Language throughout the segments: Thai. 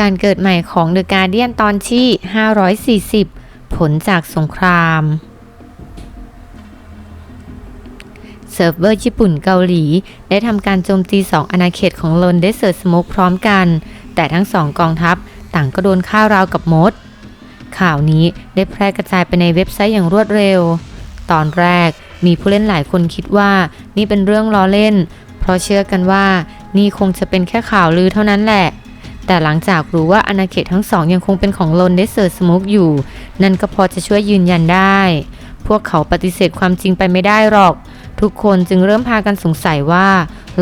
การเกิดใหม่ของเดอะการเดียนตอนที่ 540 ผลจากสงครามเซิร์ฟเวอร์ญี่ปุ่นเกาหลี ได้ทำการโจมตี 2 อาณาเขตของลอนเดสเซอร์สโมกพร้อมกัน แต่ทั้งสองกองทัพต่างก็โดนฆ่าราวกับมด ข่าวนี้ได้แพร่กระจายไปในเว็บไซต์อย่างรวดเร็ว ตอนแรกมีผู้เล่นหลายคนคิดว่านี่เป็นเรื่องล้อเล่น เพราะเชื่อกันว่านี่คงจะเป็นแค่ข่าวลือเท่านั้นแหละ แต่หลังจากรู้ว่าอาณาเขตทั้งสองยังคงเป็นของลนเดสเซอร์สโมกอยู่ นั่นก็พอจะช่วยยืนยันได้ พวกเขาปฏิเสธความจริงไปไม่ได้หรอก ทุกคนจึงเริ่มพากันสงสัยว่า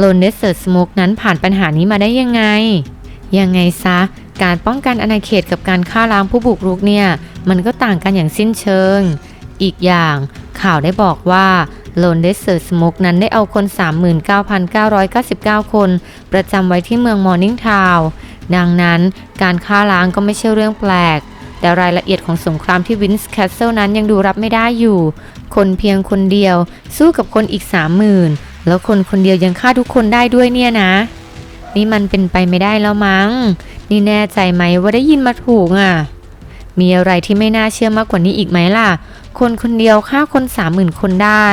ลนเดสเซอร์สโมกนั้นผ่านปัญหานี้มาได้ยังไง ยังไงซะ การป้องกันอาณาเขตกับการฆ่าล้างผู้บุกรุกเนี่ย มันก็ต่างกันอย่างสิ้นเชิง อีกอย่างข่าวได้บอกว่าโลนเดสเซอร์สโมกนั้นได้เอาคน 39,999 คน ประจำไว้ที่เมืองมอร์นิ่งทาวน์ ดังนั้นการฆ่าล้างก็ไม่ใช่เรื่องแปลก แต่รายละเอียดของสงครามที่วินส์แคสเซิลนั้นยังดูรับไม่ได้อยู่ คนเพียงคนเดียว สู้กับคนอีก30,000แล้วคนคนเดียวยังฆ่าทุกคนได้ด้วยเนี่ยนะ นี่มันเป็นไปไม่ได้แล้วมั้ง นี่แน่ใจไหมว่าได้ยินมาถูกอะ มีอะไรที่ไม่น่าเชื่อมากกว่านี้อีกไหมล่ะ คนคนเดียวฆ่าคนสามหมื่นคนได้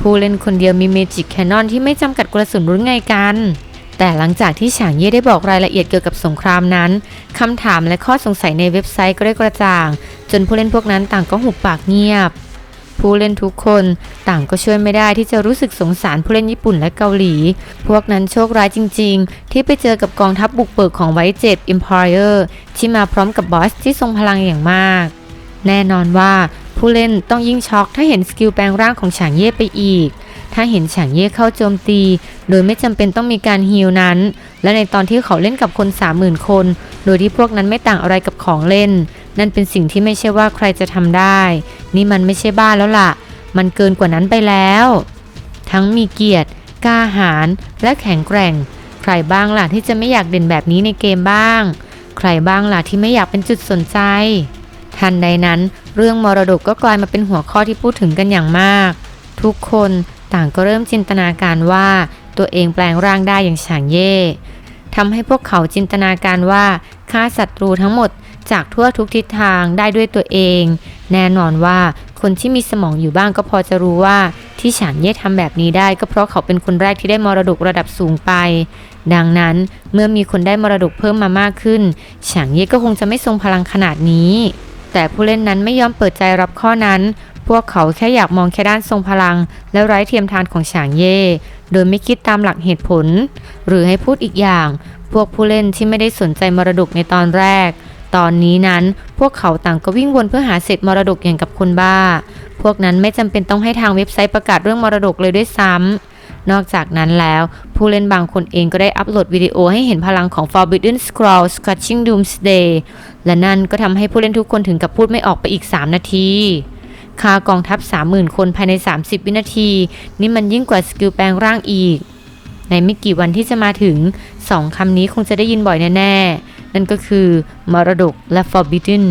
ผู้เล่นคนเดียวมีเมจิกแคนนอนที่ไม่จำกัดกระสุนรุ่นไงกัน แต่หลังจากที่ฉางเย่ได้บอกรายละเอียดเกี่ยวกับสงครามนั้นคำถามและข้อสงสัยในเว็บไซต์ก็ได้กระจ่าง จนผู้เล่นพวกนั้นต่างก็หุบปากเงียบ ผู้เล่นทุกคนต่างก็ช่วยไม่ได้ที่จะรู้สึกสงสารผู้เล่นญี่ปุ่นและเกาหลี พวกนั้นโชคร้ายจริง ๆ ที่ไปเจอกับกองทัพบุกเบิกของไวเจ็ด Empire ที่มาพร้อมกับบอสที่ทรงพลังอย่างมาก แน่นอนว่าผู้เล่นต้องยิ่งช็อกถ้าเห็นสกิลแปลงร่างของฉางเย่ไปอีก ถ้าเห็นฉางเย่เข้าโจมตี โดยไม่จำเป็นต้องมีการฮีลนั้น และในตอนที่เขาเล่นกับคน30,000คน โดยที่พวกนั้นไม่ต่างอะไรกับของเล่น นั่นเป็นสิ่งที่ไม่ใช่ว่าใครจะทำได้ นี่มันไม่ใช่บ้าแล้วล่ะ มันเกินกว่านั้นไปแล้ว ทั้งมีเกียรติกล้าหาญและแข็งแกร่ง ใครบ้างล่ะที่จะไม่อยากเด่นแบบนี้ในเกมบ้าง ใครบ้างล่ะที่ไม่อยากเป็นจุดสนใจ ทันใดนั้น เรื่องมรดกก็กลายมาเป็นหัวข้อที่พูดถึงกันอย่างมาก ทุกคน ต่างก็เริ่มจินตนาการว่าตัวเองแปลงร่างได้อย่างฉางเย่ทำให้พวกเขาจินตนาการว่าฆ่าศัตรูทั้งหมดจากทั่วทุกทิศทางได้ด้วยตัวเอง แน่นอนว่าคนที่มีสมองอยู่บ้างก็พอจะรู้ว่าที่ฉางเย่ทำแบบนี้ได้ก็เพราะเขาเป็นคนแรกที่ได้มรดกระดับสูงไป ดังนั้นเมื่อมีคนได้มรดกเพิ่มมามากขึ้นฉางเย่ก็คงจะไม่ทรงพลังขนาดนี้ แต่ผู้เล่นนั้นไม่ยอมเปิดใจรับข้อนั้น พวกเขาแค่อยากมองแค่ด้านทรงพลัง และไร้เทียมทานของฉางเย่ โดยไม่คิดตามหลักเหตุผล หรือให้พูดอีกอย่าง พวกผู้เล่นที่ไม่ได้สนใจมรดกในตอนแรก ตอนนี้นั้นพวกเขาต่างก็วิ่งวนเพื่อหาเศษมรดกอย่างกับคนบ้า พวกนั้นไม่จำเป็นต้องให้ทางเว็บไซต์ประกาศเรื่องมรดกเลยด้วยซ้ำนอกจากนั้นแล้วผู้เล่นบางคนเองก็ได้อัปโหลดวิดีโอให้เห็นพลังของ Forbidden Scroll Scorching Doomsday และนั่นก็ทำให้ผู้เล่นทุกคนถึงกับพูดไม่ออกไปอีก 3 นาที ค่ากองทัพ 30,000 คนภายใน 30 วินาที นี่มันยิ่งกว่าสกิลแปลงร่างอีก ในไม่กี่วันที่จะมาถึง 2 คำนี้คงจะได้ยินบ่อยแน่ ๆ นั่นก็คือมรดกและ Forbidden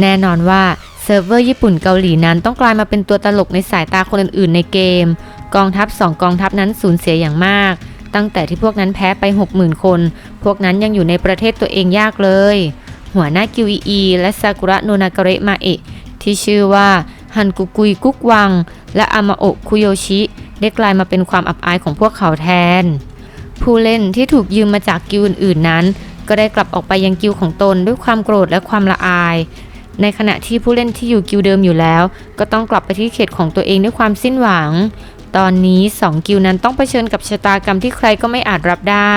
แน่นอนว่าเซิร์ฟเวอร์ญี่ปุ่นเกาหลีนั้นต้องกลายมาเป็นตัวตลกในสายตาคนอื่นๆ ในเกม กองทัพ 2 กองทัพนั้นสูญเสียอย่างมาก ตั้งแต่ที่พวกนั้นแพ้ไป 60,000 คน พวกนั้นยังอยู่ในประเทศตัวเองยากเลย หัวหน้ากิวอีและซากุระโนนากเระมาเอะที่ชื่อว่า ฮันกุกุยกุกวัง และอามาโอะคุโยชิได้กลายมาเป็นความอับอายของพวกเขาแทน ผู้เล่นที่ถูกยืมมาจากกิวอื่นๆนั้น ก็ได้กลับออกไปยังกิวของตนด้วยความโกรธและความละอาย ในขณะที่ผู้เล่นที่อยู่กิวเดิมอยู่แล้ว ก็ต้องกลับไปที่เขตของตัวเองด้วยความสิ้นหวัง ตอนนี้2กิวนั้นต้องเผชิญกับชะตากรรมที่ใครก็ไม่อาจรับได้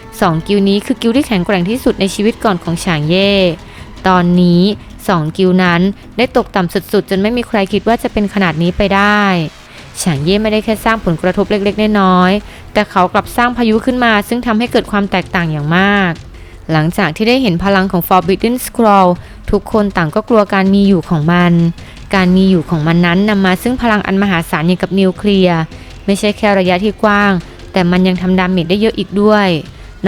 2กิวนี้คือกิวที่แข็งแกร่งที่สุดในชีวิตก่อนของฉางเย่ตอนนี้ 2 กิวนั้น ได้ตกต่ำสุดๆ จนไม่มีใครคิดว่าจะเป็นขนาดนี้ไปได้ฉางเย่ไม่ได้แค่สร้างผลกระทบเล็กๆ น้อยๆ แต่เขากลับสร้างพายุขึ้นมา ซึ่งทำให้เกิดความแตกต่างอย่างมาก หลังจากที่ได้เห็นพลังของ Forbidden Scroll ทุกคนต่างก็กลัวการมีอยู่ของมัน การมีอยู่ของมันนั้นนำมาซึ่งพลังอันมหาศาลอย่างกับนิวเคลียร์ ไม่ใช่แค่ระยะที่กว้าง แต่มันยังทำดาเมจได้เยอะอีกด้วย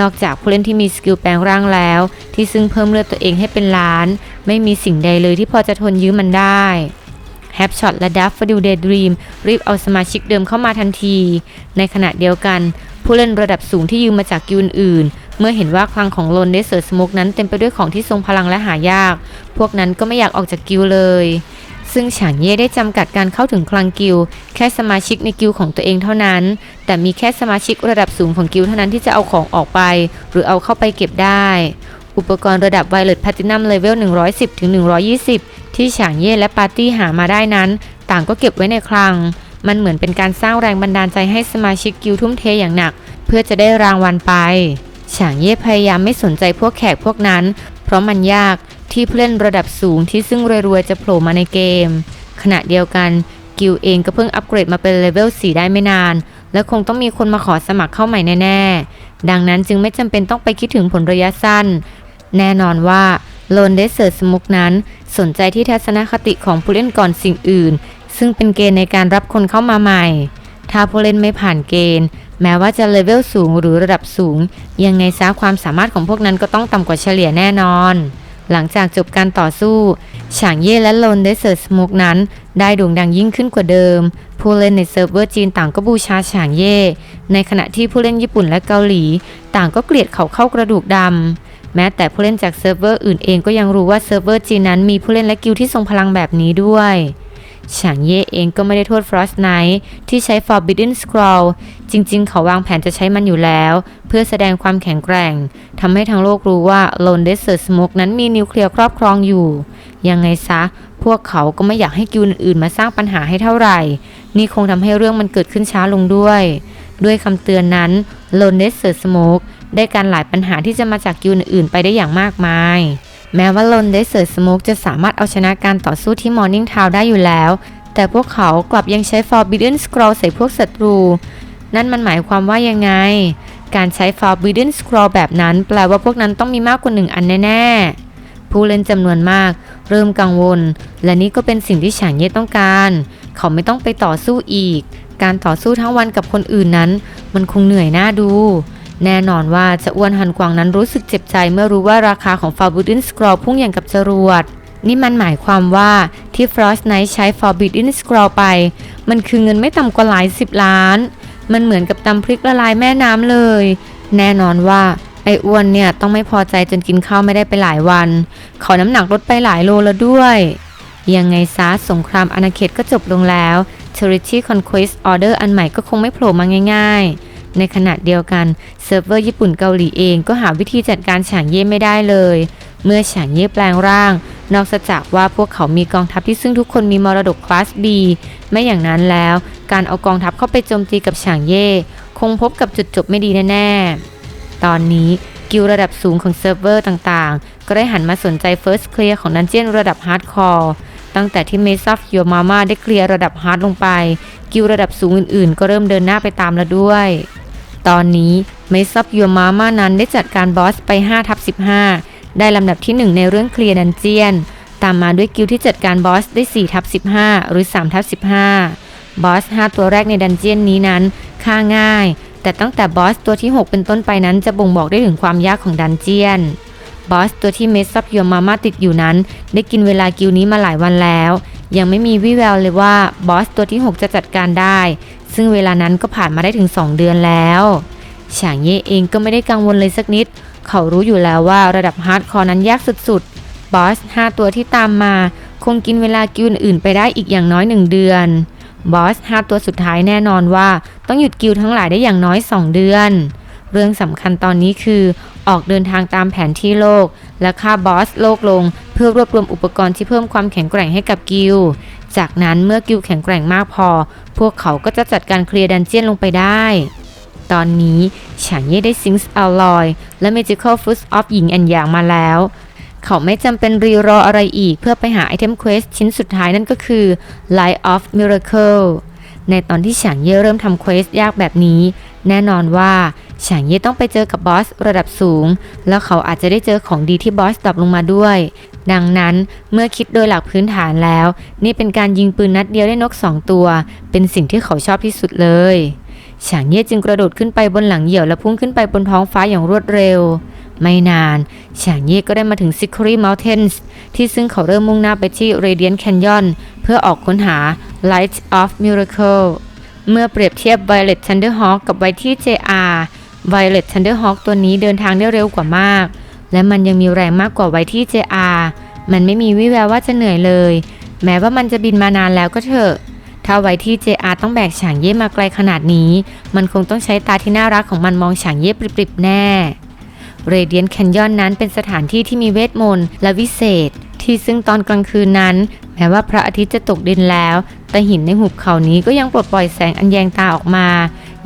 นอกจากผู้เล่นที่มีสกิลแปลงร่างแล้ว ที่ซึ่งเพิ่มเลือดตัวเองให้เป็นล้าน ไม่มีสิ่งใดเลยที่พอจะทนยื้อมันได้แฮปช็อตและดัฟฟดิวเดดรีมรีบเอาสมาชิกเดิมเข้ามาทันที ในขณะเดียวกัน ผู้เล่นระดับสูงที่ยืมมาจากกิวอื่น เมื่อเห็นว่าคลังของโลนเดสเซอร์สโมกนั้นเต็มไปด้วยของที่ทรงพลังและหายาก พวกนั้นก็ไม่อยากออกจากกิลเลย ซึ่งฉางเย่ได้จำกัดการเข้าถึงคลังกิลแค่สมาชิกในกิลของตัวเองเท่านั้น แต่มีแค่สมาชิกระดับสูงของกิลเท่านั้นที่จะเอาของออกไป หรือเอาเข้าไปเก็บได้ อุปกรณ์ระดับ Violet Platinum Level 110ถึง120 ที่ฉางเย่และปาร์ตี้หามาได้นั้น ต่างก็เก็บไว้ในคลัง มันเหมือนเป็นการสร้างแรงบันดาลใจให้สมาชิกกิลทุ่มเทอย่างหนัก เพื่อจะได้รางวัลไปฉางเย่พยายามไม่สนใจพวกแขกพวกนั้น เพราะมันยาก ที่ผู้เล่นระดับสูงที่ซึ่งรวยๆจะโผล่มาในเกม ขณะเดียวกันกิลเองก็เพิ่งอัปเกรดมาเป็นเลเวล4ได้ไม่นาน และคงต้องมีคนมาขอสมัครเข้าใหม่แน่ๆ ดังนั้นจึงไม่จำเป็นต้องไปคิดถึงผลระยะสั้น แน่นอนว่าโลนเดสเซอร์สมุกนั้น สนใจที่ทัศนคติของผู้เล่นก่อนสิ่งอื่น ซึ่งเป็นเกณฑ์ในการรับคนเข้ามาใหม่ ถ้าผู้เล่นไม่ผ่านเกณฑ์ แม้ว่าจะเลเวลสูงหรือระดับสูง ยังไงซะความสามารถของพวกนั้นก็ต้องต่ำกว่าเฉลี่ยแน่นอน หลังจากจบการต่อสู้ ฉางเย่และโลนเดสเซอร์สโมกนั้น ได้โด่งดังยิ่งขึ้นกว่าเดิม ผู้เล่นในเซิร์ฟเวอร์จีนต่างก็บูชาฉางเย่ ในขณะที่ผู้เล่นญี่ปุ่นและเกาหลี ต่างก็เกลียดเขาเข้ากระดูกดำ แม้แต่ผู้เล่นจากเซิร์ฟเวอร์อื่นเองก็ยังรู้ว่าเซิร์ฟเวอร์จีนนั้นมีผู้เล่นและกิลที่ทรงพลังแบบนี้ด้วยฉางเย่เองก็ไม่ได้โทษ Frost Knight ที่ใช้ Forbidden Scroll จริงๆ เขาวางแผนจะใช้มันอยู่แล้ว พื่อแสดงความแข็งแกร่งทำให้ทั้งโลกรู้ว่า Lone Desert Smoke นั้นมีนิวเคลียร์ครอบครองอยู่ ยังไงซะ พวกเขาก็ไม่อยากให้กิลด์อื่นมาสร้างปัญหาให้เท่าไหร่ นี่คงทำให้เรื่องมันเกิดขึ้นช้าลงด้วย ด้วยคำเตือนนั้น Lone Desert Smoke ได้การหลายปัญหาที่จะมาจากกิลด์อื่นไปได้อย่างมากมายแม้ว่าลนเดสเซอร์สโมกจะสามารถเอาชนะการต่อสู้ที่มอร์นิ่งทาวได้อยู่แล้ว แต่พวกเขากลับยังใช้ Forbidden Scroll ใส่พวกศัตรู นั่นมันหมายความว่ายังไง การใช้ Forbidden Scroll แบบนั้น แปลว่าพวกนั้นต้องมีมากกว่าหนึ่งอันแน่ๆ ผู้เล่นจำนวนมาก เริ่มกังวล และนี่ก็เป็นสิ่งที่ฉางเย่ต้องการ เขาไม่ต้องไปต่อสู้อีก การต่อสู้ทั้งวันกับคนอื่นนั้น มันคงเหนื่อยหน้าดู แน่นอนว่าจะอ้วนหันกวางนั้นรู้สึกเจ็บใจเมื่อรู้ว่าราคาของ Forbidden Scroll พุ่งอย่างกับจรวดนี่มันหมายความว่าที่ Frost Knight ใช้ Forbidden Scroll ไป มันคือเงินไม่ต่ำกว่าหลายสิบล้าน มันเหมือนกับตำพริกละลายแม่น้ำเลย แน่นอนว่าไอ้อ้วนเนี่ยต้องไม่พอใจจนกินข้าวไม่ได้ไปหลายวัน ขอน้ำหนักลดไปหลายโลแล้วด้วย ยังไงซะสงครามอาณาเขตก็จบลงแล้ว Territory Conquest Order อันใหม่ก็คงไม่โผล่มาง่าย ๆ ในขณะเดียวกันเซิร์ฟเวอร์ญี่ปุ่นเกาหลีเองก็หาวิธีจัดการฉางเย่ไม่ได้เลย เมื่อฉางเย่แปลงร่าง นอกจากว่าพวกเขามีกองทัพที่ซึ่งทุกคนมีมรดกคลาส B ไม่อย่างนั้นแล้ว การเอากองทัพเข้าไปโจมตีกับฉางเย่ คงพบกับจุดจบไม่ดีแน่ๆ ตอนนี้กิลระดับสูงของเซิร์ฟเวอร์ต่างๆ ก็ได้หันมาสนใจ First Clear ของดันเจียนระดับฮาร์ดคอร์ตั้งแต่ที่เมซัฟโยมาม่าได้เคลียร์ระดับฮาร์ดลงไป กิลระดับสูงอื่นๆ ก็เริ่มเดินหน้าไปตามแล้วด้วย ตอนนี้เมซัฟโยมาม่านั้นได้จัดการบอสไป5ทับ15 ได้ลำดับที่ 1 ในเรื่องเคลียร์ดันเจียน ตามมาด้วยกิลที่จัดการบอสได้4ทับ15 หรือ3ทับ15 บอส 5 ตัวแรกในดันเจียนนี้นั้นฆ่าง่าย แต่ตั้งแต่บอสตัวที่ 6 เป็นต้นไปนั้นจะบ่งบอกได้ถึงความยากของดันเจียน บอสตัวที่เมสซับโยมาม่าติดอยู่นั้น ได้กินเวลากิลนี้มาหลายวันแล้ว ยังไม่มีวี่แววเลยว่าบอสตัวที่ 6 จะจัดการได้ ซึ่งเวลานั้นก็ผ่านมาได้ถึง 2 เดือนแล้วฉางเย่เองก็ไม่ได้กังวลเลยสักนิด เขารู้อยู่แล้วว่าระดับฮาร์ดคอร์นั้นยากสุดๆ บอส 5 ตัวที่ตามมา คงกินเวลากิลอื่นๆไปได้อีกอย่างน้อย 1 เดือน บอส 5 ตัวสุดท้ายแน่นอนว่า ต้องหยุดกิลทั้งหลายได้อย่างน้อย 2 เดือน เรื่องสำคัญตอนนี้คือ ออกเดินทางตามแผนที่โลก และฆ่าบอสโลกลง เพื่อรวบรวมอุปกรณ์ที่เพิ่มความแข็งแกร่งให้กับกิลจากนั้นเมื่อกิลแข็งแกร่งมากพอ พวกเขาก็จะจัดการเคลียร์ดันเจียนลงไปได้ ตอนนี้ฉางเย่ได้ซิงส์อัลลอยและ Magical Fruits of หญิงอันอย่างมาแล้ว เขาไม่จำเป็นรีรออะไรอีกเพื่อไปหาไอเทมเควสชิ้นสุดท้ายนั่นก็คือ Light of Miracle ในตอนที่ฉางเย่เริ่มทำเควสยากแบบนี้ แน่นอนว่าฉางเย่ต้องไปเจอกับบอสระดับสูง แล้วเขาอาจจะได้เจอของดีที่บอสดรอปลงมาด้วย ดังนั้นเมื่อคิดโดยหลักพื้นฐานแล้ว นี่เป็นการยิงปืนนัดเดียวได้นกสองตัว เป็นสิ่งที่เขาชอบที่สุดเลย ฉางเย่จึงกระโดดขึ้นไปบนหลังเหยี่ยวและพุ่งขึ้นไปบนท้องฟ้าอย่างรวดเร็ว ไม่นานฉางเย่ก็ได้มาถึง s i c o r y Mountains ที่ซึ่งเขาเริ่มมุ่งหน้าไปที่ Radiant Canyon เพื่อออกค้นหา Light of Miracle เมื่อเปรียบเทียบ Violet Thunderhawk กับไวที่ JR Violet Thunderhawk ตัวนี้เดินทางได้เร็วกว่ามาก และมันยังมีแรงมากกว่าไวที่ JR มันไม่มีวิแววว่าจะเหนื่อยเลย แม้ว่ามันจะบินมานานแล้วก็เถอะ ถ้าไว้ที่ JR ต้องแบกฉางเย่มาไกลขนาดนี้ มันคงต้องใช้ตาที่น่ารักของมันมองฉางเย่ปริบๆแน่เรเดียนแคนยอนนั้นเป็นสถานที่ที่มีเวทมนต์และวิเศษ ที่ซึ่งตอนกลางคืนนั้น แม้ว่าพระอาทิตย์จะตกดินแล้ว แต่หินในหุบเขานี้ก็ยังปลดปล่อยแสงอันแยงตาออกมา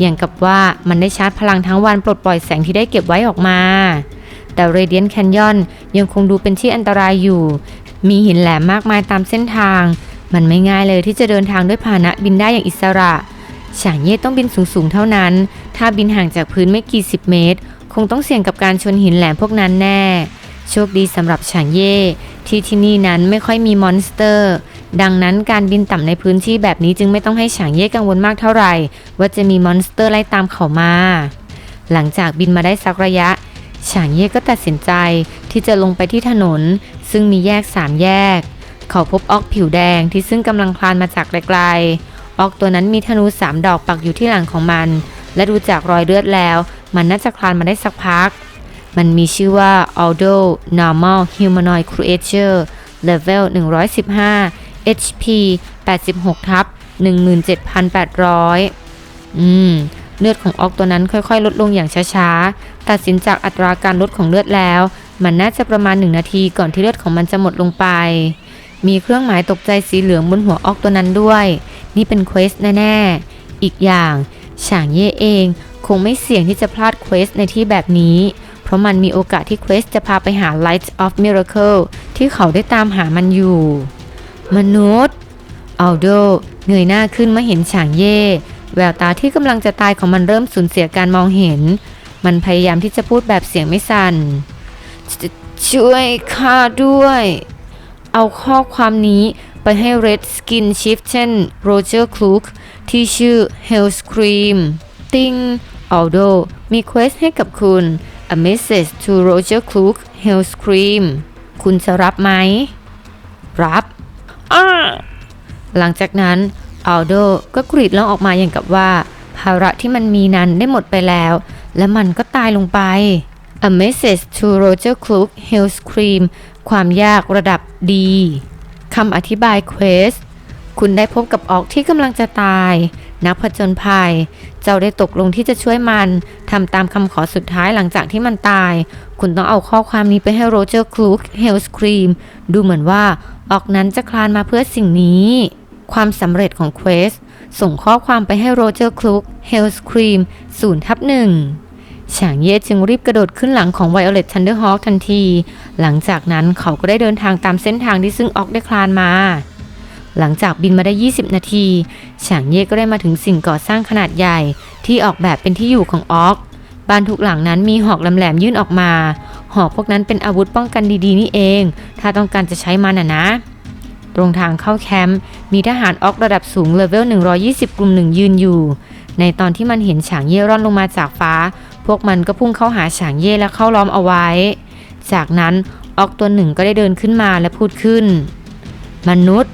อย่างกับว่ามันได้ชาร์จพลังทั้งวันปลดปล่อยแสงที่ได้เก็บไว้ออกมา แต่เรเดียนแคนยอนยังคงดูเป็นที่อันตรายอยู่ มีหินแหลมมากมายตามเส้นทาง มันไม่ง่ายเลยที่จะเดินทางด้วยพาหนะบินได้อย่างอิสระฉางเย่ต้องบินสูงๆเท่านั้น ถ้าบินห่างจากพื้นไม่กี่สิบเมตร คงต้องเสี่ยงกับการชนหินแหลมพวกนั้นแน่ โชคดีสำหรับฉางเย่ที่ที่นี่นั้นไม่ค่อยมีมอนสเตอร์ ดังนั้นการบินต่ำในพื้นที่แบบนี้จึงไม่ต้องให้ฉางเย่กังวลมากเท่าไหร่ ว่าจะมีมอนสเตอร์ไล่ตามเขามา หลังจากบินมาได้สักระยะฉางเย่ก็ตัดสินใจที่จะลงไปที่ถนน ซึ่งมีแยกสามแยก เขาพบออกผิวแดงที่ซึ่งกำลังคลานมาจากไกลๆ ออกตัวนั้นมีธนูสามดอกปักอยู่ที่หลังของมัน และดูจากรอยเลือดแล้ว มันน่าจะคลานมาได้สักพัก มันมีชื่อว่า Aldo Normal Humanoid Creature Level 115 HP 86ทับ17,800 อืม เลือดของออกตัวนั้นค่อยๆ ลดลงอย่างช้าๆ ตัดสินจากอัตราการลดของเลือดแล้ว มันน่าจะประมาณ1นาทีก่อนที่เลือดของมันจะหมดลงไป มีเครื่องหมายตกใจสีเหลืองบนหัวออกตัวนั้นด้วย นี่เป็นเควสแน่ ๆ อีกอย่างฉางเย่เองคงไม่เสี่ยงที่จะพลาดเควสในที่แบบนี้ เพราะมันมีโอกาสที่เควสจะพาไปหา Light of Miracle ที่เขาได้ตามหามันอยู่ มนุษย์อัลโดเงยหน้าขึ้นเมื่อเห็นฉางเย่ แววตาที่กำลังจะตายของมันเริ่มสูญเสียการมองเห็น มันพยายามที่จะพูดแบบเสียงไม่สัน่นชช่วยข้าด้วย เอาข้อความนี้ไปให้ Red Skin Chieftain Roger Crook ที่ชื่อ Hellscream ติง Aldo มีเควสให้กับคุณ A message to Roger Crook Hellscream คุณจะรับไหม รับอ้าหลังจากนั้นอัลโดก็กรีดร้องออกมาอย่างกับว่า ภาระที่มันมีนั้นได้หมดไปแล้ว และมันก็ตายลงไป A message to Roger Crook Hellscream ความยากระดับดีคำอธิบายเควส คุณได้พบกับออกที่กำลังจะตาย นักผจญภัย เจ้าได้ตกลงที่จะช่วยมันทำตามคำขอสุดท้ายหลังจากที่มันตาย คุณต้องเอาข้อความนี้ไปให้โรเจอร์คลูกเฮลส์ครีม ดูเหมือนว่าออกนั้นจะคลานมาเพื่อสิ่งนี้ ความสำเร็จของเควส ส่งข้อความไปให้โรเจอร์คลูกเฮลส์ครีมศูนย์ทับหนึ่ง ฉางเย่จึงรีบกระโดดขึ้นหลังของ Violet Thunderhawk ทันที หลังจากนั้นเขาก็ได้เดินทางตามเส้นทางที่ซึ่งออกได้คลานมา หลังจากบินมาได้ 20 นาทีฉางเย่ก็ได้มาถึงสิ่งก่อสร้างขนาดใหญ่ ที่ออกแบบเป็นที่อยู่ของออกบ้านทุกหลังนั้นมีหอกแหลมๆยื่นออกมา หอกพวกนั้นเป็นอาวุธป้องกันดีๆ นี่เอง ถ้าต้องการจะใช้มันน่ะนะ ตรงทางเข้าแคมป์มีทหารออกระดับสูงเลเวล 120 กลุ่มหนึ่งยืนอยู่ ในตอนที่มันเห็นฉางเย่ร่อนลงมาจากฟ้า พวกมันก็พุ่งเข้าหาฉางเย่และเข้าล้อมเอาไว้ จากนั้นออกตัวหนึ่งก็ได้เดินขึ้นมาและพูดขึ้น มนุษย์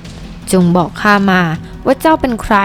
จงบอกข้ามาว่าเจ้าเป็นใคร